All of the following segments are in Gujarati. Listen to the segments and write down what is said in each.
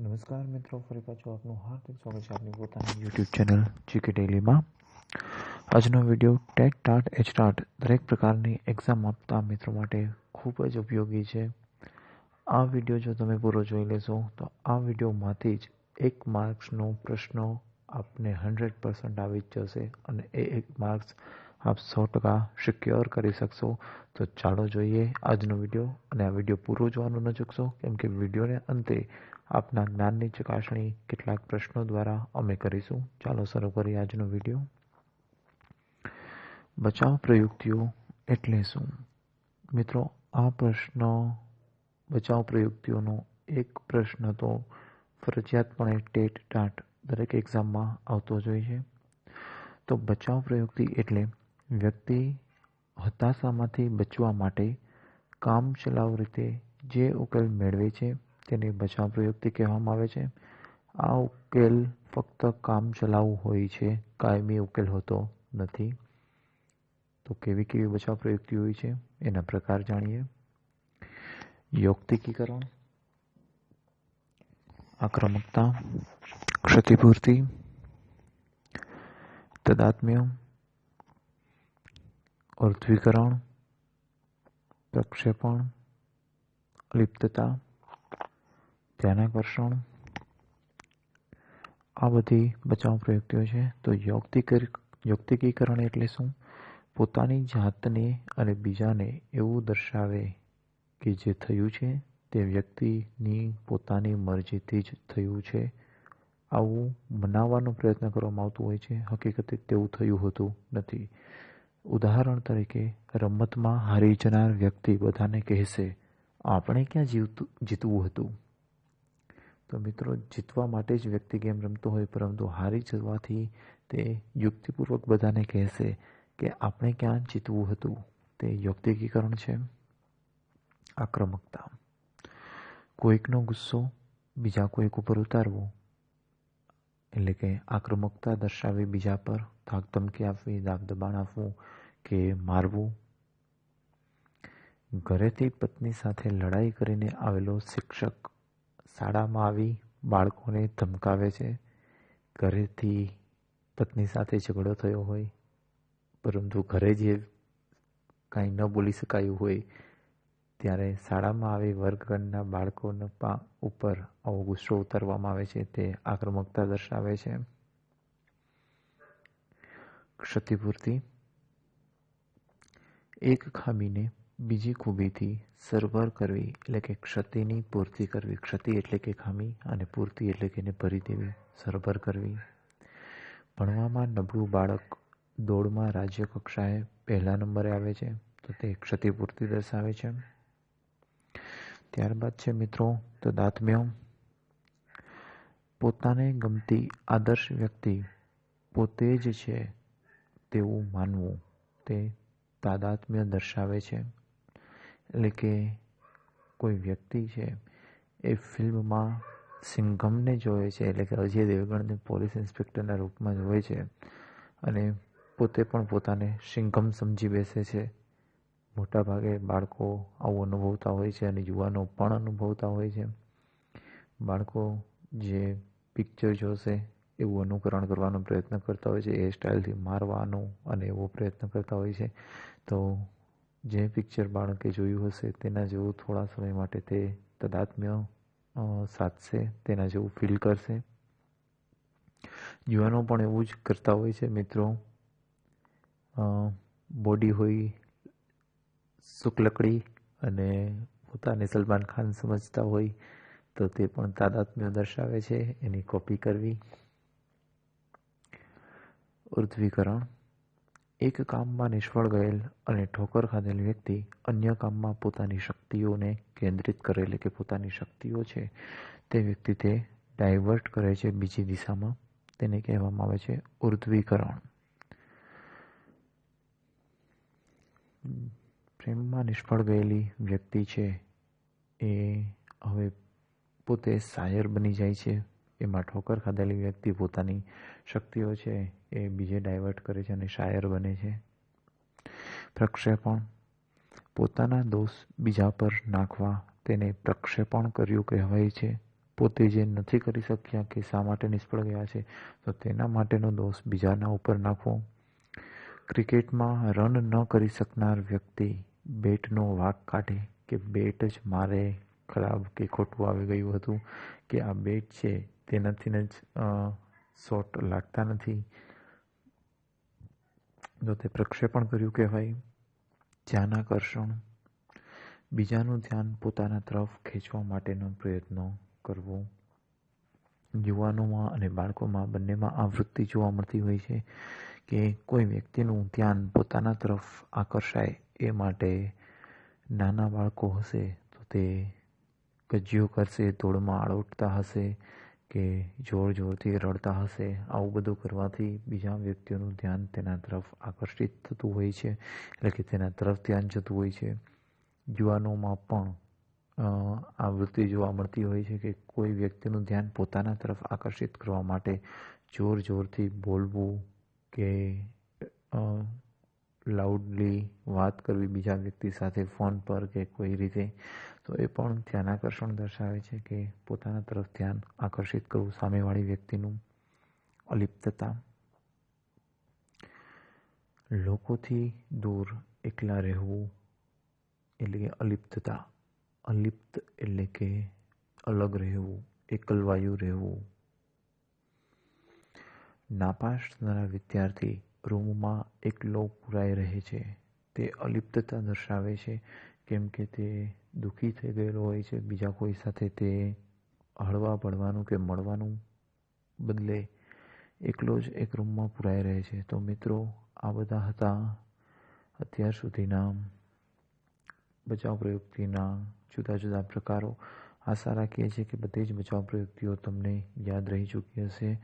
નમસ્કાર મિત્રો, ફરી પાછું આપનું હાર્દિક સ્વાગત છે આપની પોતાની યુટ્યુબ ચેનલ જીકે ડેલીમાં આજનો video TET TAT H TAT દરેક પ્રકારની એક્ઝામ આપતા મિત્રો માટે ખૂબ જ ઉપયોગી છે. આ વીડિયો જો તમે પૂરો જોઈ લેશો, તો આ વિડીયોમાંથી જ એક માર્ક્સનો પ્રશ્નો આપને હંડ્રેડ પર્સન્ટ આવી જ જશે અને એ એક માર્ક્સ આપ સો ટકા સિક્યોર કરી શકશો. તો ચાલો જોઈએ આજનો વીડિયો અને આ વીડિયો પૂરો જોવાનું ન ચૂકશો, કેમ કે વિડીયોને અંતે આપના જ્ઞાનની ચકાસણી કેટલાક પ્રશ્નો દ્વારા અમે કરીશું. ચાલો શરૂ કરીએ આજનો વીડિયો. બચાવ પ્રયુક્તિઓ એટલે શું? મિત્રો, આ પ્રશ્ન, બચાવ પ્રયુક્તિઓનો એક પ્રશ્ન તો ફરજિયાતપણે ટેટ ટાટ દરેક એક્ઝામમાં આવતો જ હોય છે. તો બચાવ પ્રયુક્તિ એટલે વ્યક્તિ હતાશામાંથી બચવા માટે કામચલાઉ રીતે જે ઉકેલ મેળવે છે તેને બચાવ પ્રયુક્તિ કહેવામાં આવે છે. આ ઉકેલ ફક્ત કામચલાઉ હોય છે. કાયમી ઉકેલ હોતો નથી. તો કેવી કેવી બચાવ પ્રયુક્તિ હોય છે? એના પ્રકાર જાણીએ. યૌક્તિકીકરણ, આક્રમકતા, ક્ષતિપૂર્તિ, તદાત્મ્ય, અર્થવીકરણ, પ્રક્ષેપણ, લિપ્તતા ધ્યાનાકર્ષણ આ બધી બચાવ પ્રયુક્તિઓ છે. તો યૌક્તિકીકરણ એટલે શું? પોતાની જાતને અને બીજાને એવું દર્શાવે કે જે થયું છે, તે વ્યક્તિની પોતાની મરજીથી જ થયું છે. આવું મનાવવાનો પ્રયત્ન કરવામાં આવતું હોય છે. હકીકતે તેવું થયું હોતું નથી. ઉદાહરણ તરીકે, રમતમાં હારી જનાર વ્યક્તિ બધાને કહેશે, આપણે ક્યાં જીવતું, જીતવું હતું? તો મિત્રો, જીતવા માટે જ વ્યક્તિ ગેમ રમતો હોય, પરંતુ હારી જવાથી તે યુક્તિપૂર્વક બધાને કહેશે કે આપણે ક્યાં જીતવું હતું? તે યુક્તિકીકરણ છે. આક્રમકતા. કોઈકનો ગુસ્સો બીજા કોઈક ઉપર ઉતારવો. એટલે કે આક્રમકતા દર્શાવી બીજા પર ધાક ધમકી આપવી દાગ દબાણ આપવું કે મારવું. ઘરેથી પત્ની સાથે લડાઈ કરીને આવેલો શિક્ષક શાળામાં આવી બાળકોને ધમકાવે છે. ઘરેથી પત્ની સાથે ઝઘડો થયો હોય, પરંતુ ઘરે જે કાંઈ ન બોલી શકાયું હોય, ત્યારે શાળામાં આવી વર્ગગણના બાળકોના ઉપર આવો ગુસ્સો ઉતારવામાં આવે છે, તે આક્રમકતા દર્શાવે છે. ક્ષતિપૂર્તિ. એક ખામીને બીજી ખૂબીથી સરભર કરવી એટલે કે ક્ષતિની પૂર્તિ કરવી. ક્ષતિ એટલે કે ખામી અને પૂર્તિ એટલે કે એને ભરી દેવી, સરભર કરવી. ભણવામાં નબળું બાળક દોડમાં રાજ્ય કક્ષાએ પહેલા નંબરે આવે છે તો તે ક્ષતિપૂર્તિ દર્શાવે છે. ત્યારબાદ છે મિત્રો, તો દાંતમ્યો. પોતાને ગમતી આદર્શ વ્યક્તિ પોતે જ છે તેવું માનવું. તે તાદાત્મ્ય દર્શાવે છે. એટલે કે કોઈ વ્યક્તિ છે એ ફિલ્મમાં સિંઘમને જોવે છે, એટલે કે અજય દેવગણને પોલીસ ઇન્સ્પેક્ટરના રૂપમાં જોવે છે અને પોતે પણ પોતાને સિંઘમ સમજી બેસે છે. મોટાભાગે બાળકો આવું અનુભવતા હોય છે અને યુવાનો પણ અનુભવતા હોય છે. બાળકો જે પિક્ચર જોશે એવું અનુકરણ કરવાનો પ્રયત્ન કરતા હોય છે, એ સ્ટાઇલથી મારવાનું અને એવો પ્રયત્ન કરતા હોય છે. તો જે પિક્ચર બાળકે જોયું હશે તેના જેવું થોડા સમય માટે તે તદાત્મ્ય સાધશે, તેના જેવું ફીલ કરશે. યુવાનો પણ એવું જ કરતા હોય છે મિત્રો. બોડી હોય શુક્લકડી અને પોતાને સલમાન ખાન સમજતા હોય તો તે પણ તાદાત્મ્ય દર્શાવે છે. એની કોપી કરવી. ઉર્ધ્વીકરણ. એક કામમાં નિષ્ફળ ગયેલ અને ઠોકર ખાધેલ વ્યક્તિ અન્ય કામમાં પોતાની શક્તિઓને કેન્દ્રિત કરેલી કે પોતાની શક્તિઓ છે તે વ્યક્તિ તે ડાયવર્ટ કરે છે. બીજી દિશામાં તેને કહેવામાં આવે છે ઉર્ધ્વીકરણ. પ્રેમમાં નિષ્ફળ ગયેલી વ્યક્તિ છે એ હવે પોતે શાયર બની જાય છે. એમાં ઠોકર ખાધેલી વ્યક્તિ પોતાની શક્તિઓ છે એ બીજે ડાયવર્ટ કરે છે અને શાયર બને છે. પ્રક્ષેપણ. પોતાના દોષ બીજા પર નાખવા તેને પ્રક્ષેપણ કર્યું કહેવાય છે. પોતે જે નથી કરી શક્યા કે શા માટે નિષ્ફળ ગયા છે, તો તેના માટેનો દોષ બીજાના ઉપર નાખવો. ક્રિકેટમાં રન ન કરી શકનાર વ્યક્તિ બેટનો વાક કાઢે કે બેટ જ મારે, ખરાબ કે ખોટું આવી ગયું હતું કે આ બેટ છે તેનાથી જ શોટ લાગતા નથી. જો તે પ્રક્ષેપણ કર્યું કહેવાય ધ્યાન આકર્ષણ બીજાનું ધ્યાન પોતાના તરફ ખેંચવા માટેનો પ્રયત્ન કરવો. યુવાનોમાં અને બાળકોમાં બંનેમાં આ વૃત્તિ જોવા મળતી હોય છે કે કોઈ વ્યક્તિનું ધ્યાન પોતાના તરફ આકર્ષાય એ માટે નાના બાળકો હશે તો તે કજિયો કરશે દોડમાં આળોટતા હશે કે જોર જોરથી રડતા હશે, આવું બધું કરવાથી બીજા વ્યક્તિઓનું ધ્યાન તેના તરફ આકર્ષિત થતું હોય છે, એટલે કે તેના તરફ ધ્યાન જતું હોય છે. યુવાનોમાં પણ આ વૃત્તિ જોવા મળતી હોય છે કે કોઈ વ્યક્તિનું ધ્યાન પોતાના તરફ આકર્ષિત કરવા માટે જોર જોરથી બોલવું કે લાઉડલી વાત કરવી, બીજા વ્યક્તિ સાથે ફોન પર કે કોઈ રીતે તો એ પણ ધ્યાન આકર્ષણ દર્શાવે છે કે પોતાના તરફ ધ્યાન આકર્ષિત કરવું સામેવાળી વ્યક્તિનું અલિપ્તતા. લોકોથી દૂર એકલા રહેવું એટલે કે અલિપ્તતા. અલિપ્ત એટલે કે અલગ રહેવું, એકલવાયુ રહેવું. નાપાસ થનારા વિદ્યાર્થી રૂમમાં એકલો પુરાઈ રહે છે. તે અલિપ્તતા દર્શાવે છે, કેમ કે તે દુઃખી થઈ ગયેલો હોય છે, બીજા કોઈ સાથે તે હળવા પડવાનું કે મળવાનું બદલે એકલો જ એક રૂમમાં પુરાઈ રહે છે. તો મિત્રો, આ બધા હતા અત્યાર સુધીના બચાવ પ્રયુક્તિના જુદા જુદા પ્રકારો. આશા રાખીએ છીએ કે બધી જ બચાવ પ્રયુક્તિઓ તમને યાદ રહી ચૂકી હશે.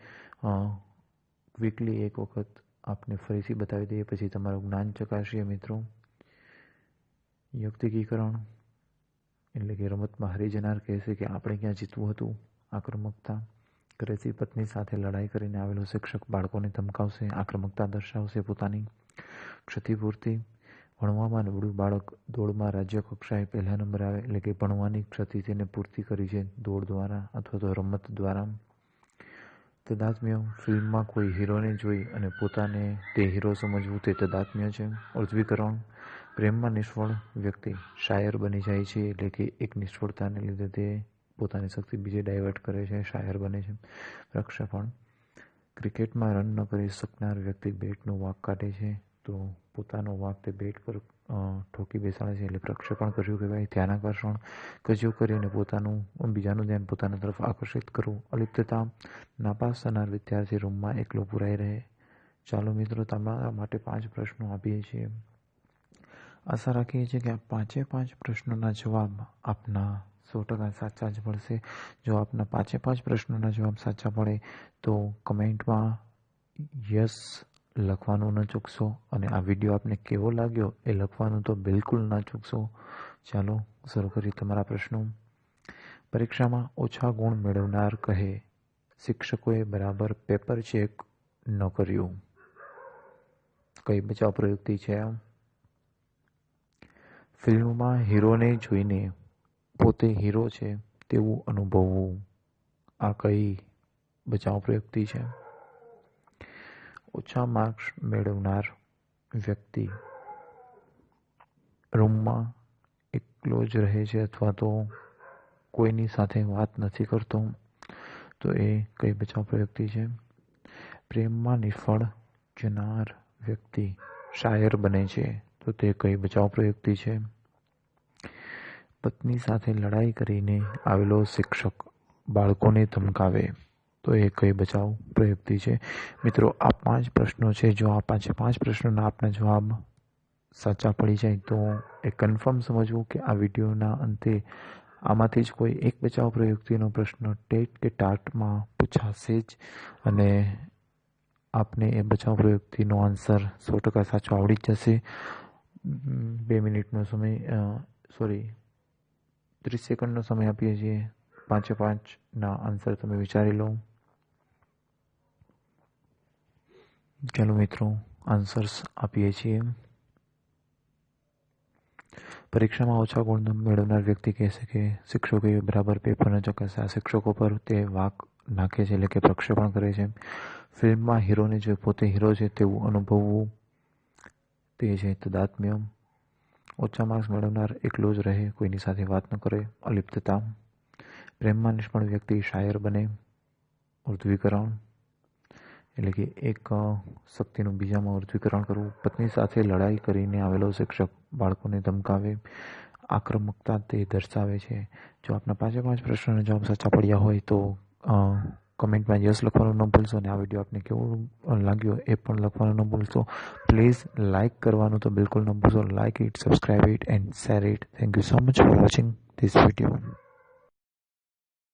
વીકલી એક વખત આપને ફરીથી બતાવી દઈએ, પછી તમારું જ્ઞાન ચકાસીએ મિત્રો. યુક્તિકીકરણ. એટલે કે રમતમાં હારી જનાર કહેશે કે આપણે ક્યાં જીતવું હતું? આક્રમકતા ક્રેસી પત્ની સાથે લડાઈ કરીને આવેલો શિક્ષક બાળકોને ધમકાવશે, આક્રમકતા દર્શાવશે પોતાની ક્ષતિપૂર્તિ ભણવામાં. નબળું બાળક દોડમાં રાજ્ય કક્ષાએ પહેલા નંબર આવે એટલે કે ભણવાની ક્ષતિ તેને પૂર્તિ કરી છે. દોડ દ્વારા અથવા તો રમત દ્વારા. તદાત્મ્ય ફિલ્મમાં કોઈ હીરોને જોઈ અને પોતાને તે હીરો સમજવું તે તદાત્મ્ય છે. ઉર્ધ્વીકરણ પ્રેમમાં નિષ્ફળ વ્યક્તિ શાયર બની જાય છે એટલે કે એક નિષ્ફળતાને લીધે તે પોતાની શક્તિ બીજે ડાયવર્ટ કરે છે, શાયર બને છે. પ્રક્ષેપણ ક્રિકેટમાં રન ન કરી શકનાર વ્યક્તિ બેટનો વાક કાઢે છે, તો પોતાનો વાક તે બેટ પર ઠોકી બેસાડે છે એટલે પ્રક્ષેપણ કર્યું કહેવાય ધ્યાન આકર્ષણ કજુ કરીને પોતાનું, બીજાનું ધ્યાન પોતાના તરફ આકર્ષિત કરવું અલિપ્તતા નાપાસ થનાર વિદ્યાર્થી રૂમમાં એકલો પુરાઈ રહે. ચાલો મિત્રો, તમારા માટે પાંચ પ્રશ્નો આપીએ છીએ. આશા રાખીએ છીએ કે આ પાંચે પાંચ પ્રશ્નોના જવાબ આપના સો ટકા સાચા જ મળશે. જો આપના પાંચે પાંચ પ્રશ્નોના જવાબ સાચા પડે તો કમેન્ટમાં યસ લખવાનું ન ચૂકશો અને આ વીડિયો આપને કેવો લાગ્યો એ લખવાનું તો બિલકુલ ના ચૂકશો. ચાલો, શરૂ કરીએ તમારા પ્રશ્નો. પરીક્ષામાં ઓછા ગુણ મેળવનાર કહે, શિક્ષકોએ બરાબર પેપર ચેક ન કર્યું. કઈ બચાવ પ્રયુક્તિ છે ફિલ્મમાં હીરોને જોઈને પોતે હીરો છે તેવું અનુભવવું આ કઈ બચાવ પ્રયુક્તિ છે? ઓછા માર્ક્સ મેળવનાર વ્યક્તિ રૂમમાં એકલો જ રહે છે અથવા તો કોઈની સાથે વાત નથી કરતો, તો એ કઈ બચાવ પ્રયુક્તિ છે? પ્રેમમાં નિષ્ફળ જનાર વ્યક્તિ શાયર બને છે. તો તે કઈ બચાવ પ્રયુક્તિ છે? પત્ની સાથે લડાઈ કરીને આવેલો શિક્ષક બાળકોને ધમકાવે. તો એ કઈ બચાવ પ્રયુક્તિ છે? મિત્રો, આ પાંચ પ્રશ્નો છે. જો આ પાંચે પાંચ પ્રશ્નોના આપના જવાબ સાચા પડી જાય, તો એ કન્ફર્મ સમજવું કે આ વિડીયોના અંતે આમાંથી જ કોઈ એક બચાવ પ્રયુક્તિનો પ્રશ્ન ટેટ કે ટાટમાં પૂછાશે જ. અને આપને એ બચાવ પ્રયુક્તિનો આન્સર સો ટકા સાચો આવડી જ જશે. બે મિનિટનો સમય સોરી ત્રીસ સેકન્ડનો સમય આપીએ છીએ. પાંચે પાંચના આન્સર તમે વિચારી લો. ચાલો મિત્રો આન્સર્સ આપીએ છીએ. પરીક્ષામાં ઓછા ગુણ મેળવનાર વ્યક્તિ કહેશે કે શિક્ષકોએ બરાબર પેપર ન ચકાસ્યા શિક્ષકો પર તે વાક નાખે છે એટલે કે પ્રક્ષેપણ કરે છે. ફિલ્મમાં હીરોને જે પોતે હીરો છે તેવું અનુભવવું તે છે તદાત્મ્ય ઓછા માર્ક્સ મેળવનાર એકલો જ રહે, કોઈની સાથે વાત ન કરે, અલિપ્તતા. પ્રેમમાં નિષ્ફળ વ્યક્તિ શાયર બને, ઉર્ધ્વીકરણ. એટલે કે એક શક્તિનું બીજામાં ઉર્ધ્વીકરણ કરવું. પત્ની સાથે લડાઈ કરીને આવેલો શિક્ષક બાળકોને ધમકાવે, આક્રમકતા તે દર્શાવે છે. જો આપના પાંચે પાંચ પ્રશ્નોના જવાબ સાચા પડ્યા હોય તો કમેન્ટમાં યસ લખવાનું ન ભૂલશો અને આ વીડિયો આપને કેવું લાગ્યો એ પણ લખવાનું ન ભૂલશો. પ્લીઝ લાઇક કરવાનું તો બિલકુલ ન ભૂલશો. Like it subscribe it and share it thank you so much for watching this video